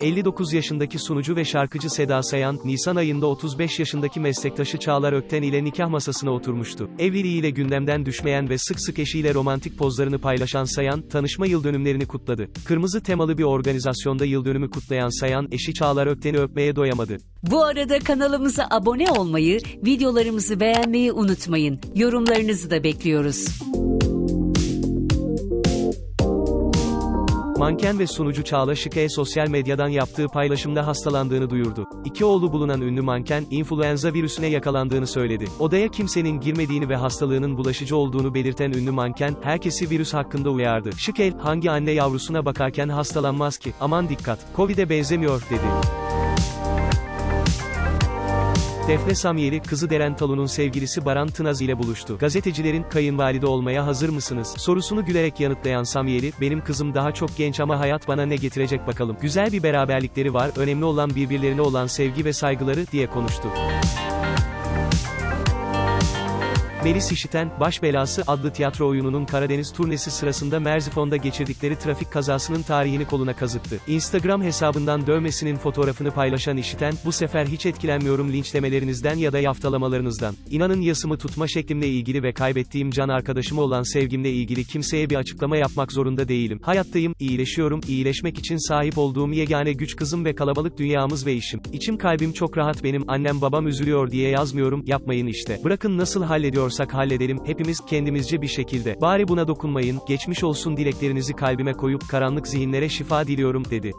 59 yaşındaki sunucu ve şarkıcı Seda Sayan, Nisan ayında 35 yaşındaki meslektaşı Çağlar Ökten ile nikah masasına oturmuştu. Evliliğiyle gündemden düşmeyen ve sık sık eşiyle romantik pozlarını paylaşan Sayan, tanışma yıl dönümlerini kutladı. Kırmızı temalı bir organizasyonda yıl dönümü kutlayan Sayan, eşi Çağlar Ökten'i öpmeye doyamadı. Bu arada kanalımıza abone olmayı, videolarımızı beğenmeyi unutmayın. Yorumlarınızı da bekliyoruz. Manken ve sunucu Çağla Şıkaya sosyal medyadan yaptığı paylaşımda hastalandığını duyurdu. İki oğlu bulunan ünlü manken, influenza virüsüne yakalandığını söyledi. Odaya kimsenin girmediğini ve hastalığının bulaşıcı olduğunu belirten ünlü manken, herkesi virüs hakkında uyardı. Şıkel, hangi anne yavrusuna bakarken hastalanmaz ki, aman dikkat, Covid'e benzemiyor, dedi. Defne Samyeli, kızı Deren Talun'un sevgilisi Baran Tınaz ile buluştu. Gazetecilerin, kayınvalide olmaya hazır mısınız? sorusunu gülerek yanıtlayan Samyeli, benim kızım daha çok genç ama hayat bana ne getirecek bakalım. Güzel bir beraberlikleri var, önemli olan birbirlerine olan sevgi ve saygıları, diye konuştu. Melis İşiten, Baş Belası adlı tiyatro oyununun Karadeniz turnesi sırasında Merzifon'da geçirdikleri trafik kazasının tarihini koluna kazıttı. Instagram hesabından dövmesinin fotoğrafını paylaşan İşiten, bu sefer hiç etkilenmiyorum linçlemelerinizden ya da yaftalamalarınızdan. İnanın yasımı tutma şeklimle ilgili ve kaybettiğim can arkadaşıma olan sevgimle ilgili kimseye bir açıklama yapmak zorunda değilim. Hayattayım, iyileşiyorum, iyileşmek için sahip olduğum yegane güç kızım ve kalabalık dünyamız ve işim. İçim kalbim çok rahat benim, annem babam üzülüyor diye yazmıyorum, yapmayın işte. Bırakın nasıl hallediyorsak halledelim, hepimiz, kendimizce bir şekilde. Bari buna dokunmayın, geçmiş olsun dileklerinizi kalbime koyup karanlık zihinlere şifa diliyorum, dedi.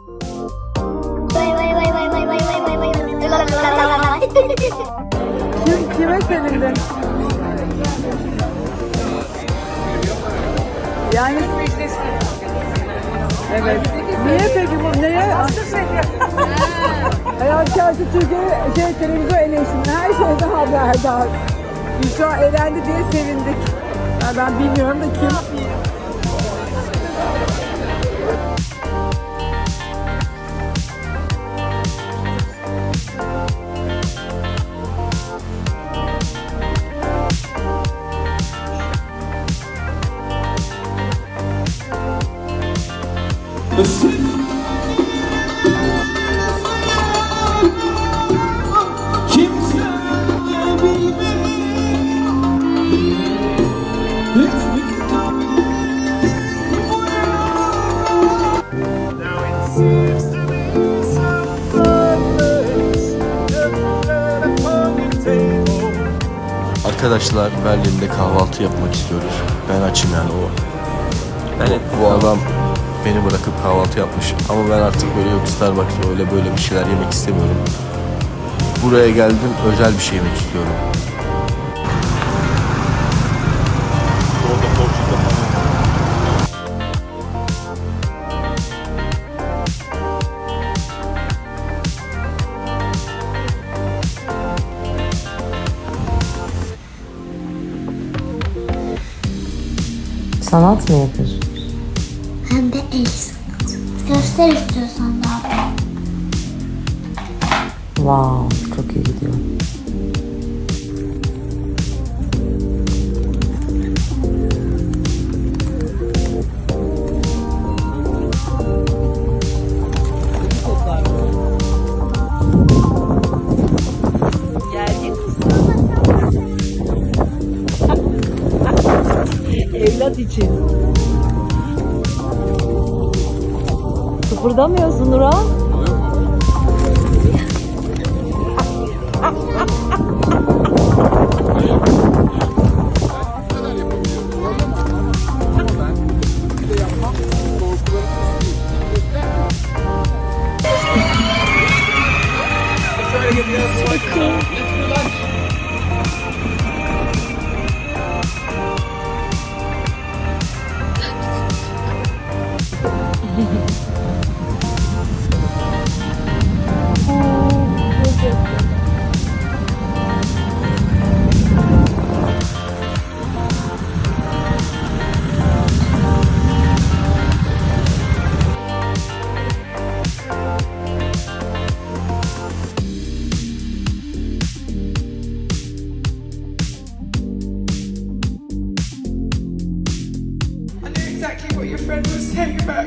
Kime sevindin? Yani Evet. Niye peki bu neye? Hayal Çarşı Türkiye şey, televizyon eleştirmen her şeyden haberdar. Büşra elendi diye sevindik. Yani ben bilmiyorum da kim? Arkadaşlar Berlin'de kahvaltı yapmak istiyoruz. Ben açım yani o. Evet. Bu adam beni bırakıp kahvaltı yapmış. Ama ben artık böyle yok Starbucks öyle böyle bir şeyler yemek istemiyorum. Buraya geldim özel bir şey yemek istiyorum. Sanat mı yapıyorsun? Hem de el sanatı. Göster istiyorsan daha. Wow, çok iyi gidiyor. için. Kıpırdamıyorsun Nura. Bakın.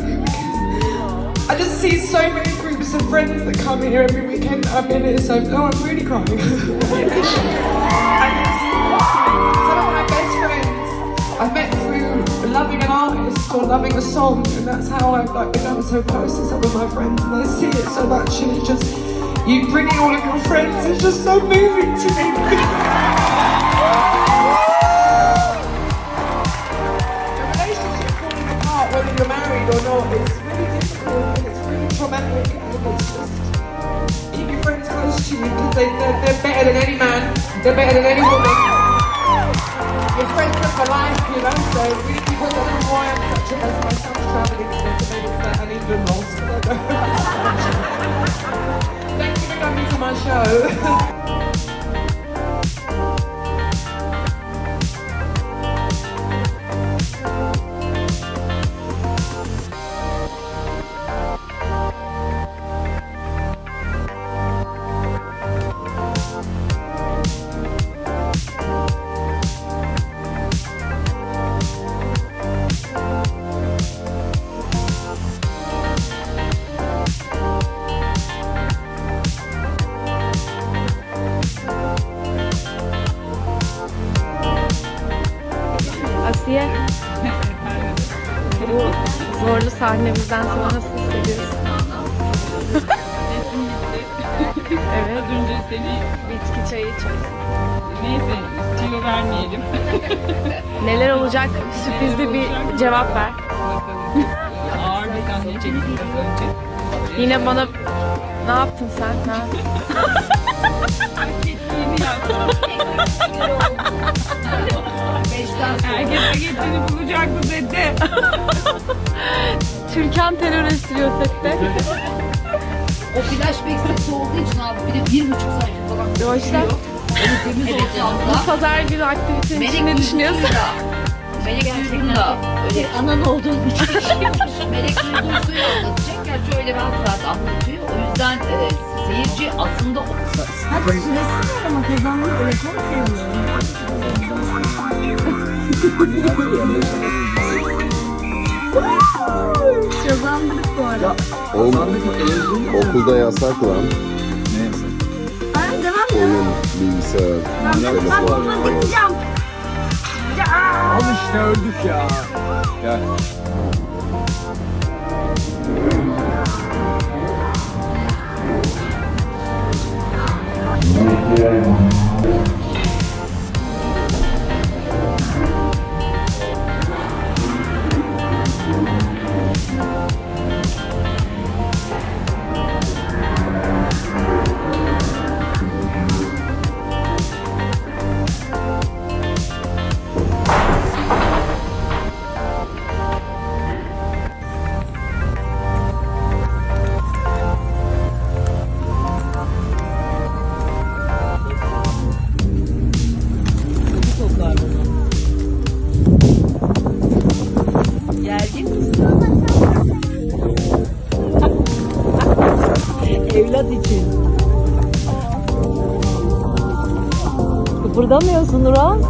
You because see so many groups of friends that come here every weekend. I mean, it's so. Oh, I'm really crying. I've met through loving an artist or loving a song, and that's how I've like become so close to some of my friends. And I see it so much, and it's just you bringing all of your friends is just so moving to me. they're better than any woman. Your friends for life, you know. So we, because I don't why I'm such a mess. My son's traveling to that and even lost. Thank you for coming to my show. sahnemizden sonra nasıl hissediyorsun? evet. Önce seni Bitki çayı içiyoruz. neyse tüyo vermeyelim. Neler olacak? Sürprizli bir cevap ver. Bakalım. Ağır bir sahne az önce. Yine bana ne yaptın sen? Ha? Yeni Türkan terör estiriyor sette. O flashback sesi olduğu için abi bir de bir buçuk sayfa falan işte. konuşuyor. Böyle temiz ortamda. Bu pazar günü aktivitenin için ne düşünüyorsun? duygusuyla, Melek duygusuyla. Öyle anan olduğun için Melek duygusuyla anlatacak. Gerçi öyle rahat rahat anlatıyor. O yüzden e, seyirci aslında o Hadi süresi var ama kazandı öyle Kazandık bu arada. Okulda yasak lan. Ben devam Oyun, bilgisayar, Ben okula gideceğim. Al işte öldük ya. Gel. Evlat için. Kıpırdamıyorsun Nurhan.